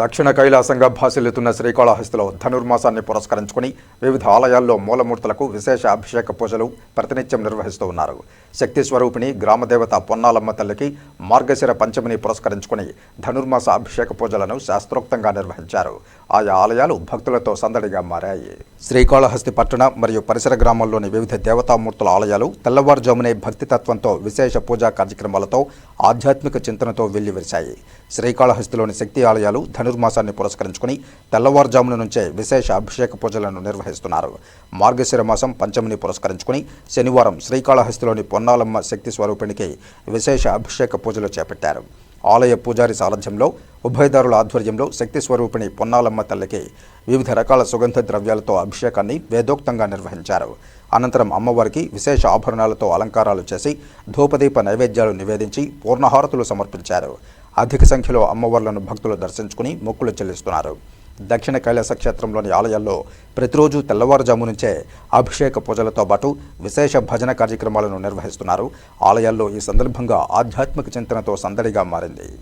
దక్షిణ కైలాసంగా భాసిల్లుతున్న శ్రీకాళహస్తిలో ధనుర్మాసాన్ని పురస్కరించుకుని వివిధ ఆలయాల్లో మూలమూర్తులకు విశేష అభిషేక పూజలు ప్రతినిత్యం నిర్వహిస్తూ ఉన్నారు. శక్తి స్వరూపిణి గ్రామదేవత పొన్నాలమ్మ తల్లికి మార్గశిర పంచమిని పురస్కరించుకుని ధనుర్మాస అభిషేక పూజలను శాస్త్రోక్తంగా నిర్వహించారు. ఆయా ఆలయాలు భక్తులతో సందడిగా మారాయి. శ్రీకాళహస్తి పట్టణ మరియు పరిసర గ్రామాల్లోని వివిధ దేవతామూర్తుల ఆలయాలు తెల్లవారుజామునే భక్తితత్వంతో విశేష పూజా కార్యక్రమాలతో ఆధ్యాత్మిక చింతనతో వెల్లివిరిశాయి. శ్రీకాళహస్తిలోని శక్తి ఆలయాలు ధనుర్మాసాన్ని పురస్కరించుకుని తెల్లవారుజామున నుంచే విశేష అభిషేక పూజలను నిర్వహిస్తున్నారు. మార్గశిర మాసం పంచమిని పురస్కరించుకుని శనివారం శ్రీకాళహస్తిలోని పొన్నాలమ్మ శక్తి స్వరూపిణికి విశేష అభిషేక పూజలు చేపట్టారు. ఆలయ పూజారి సారథ్యంలో ఉభయదారుల ఆధ్వర్యంలో శక్తి స్వరూపిణి పొన్నాలమ్మ తల్లికి వివిధ రకాల సుగంధ ద్రవ్యాలతో అభిషేకాన్ని వేదోక్తంగా నిర్వహించారు. అనంతరం అమ్మవారికి విశేష ఆభరణాలతో అలంకారాలు చేసి ధూపదీప నైవేద్యాలు నివేదించి పూర్ణహారతులు సమర్పించారు. అధిక సంఖ్యలో అమ్మవార్లను భక్తులు దర్శించుకుని మొక్కులు చెల్లిస్తున్నారు. దక్షిణ కైలాస క్షేత్రంలోని ఆలయాల్లో ప్రతిరోజు తెల్లవారుజాము నుంచే అభిషేక పూజలతో పాటు విశేష భజన కార్యక్రమాలను నిర్వహిస్తున్నారు. ఆలయాల్లో ఈ సందర్భంగా ఆధ్యాత్మిక చింతనతో సందడిగా మారింది.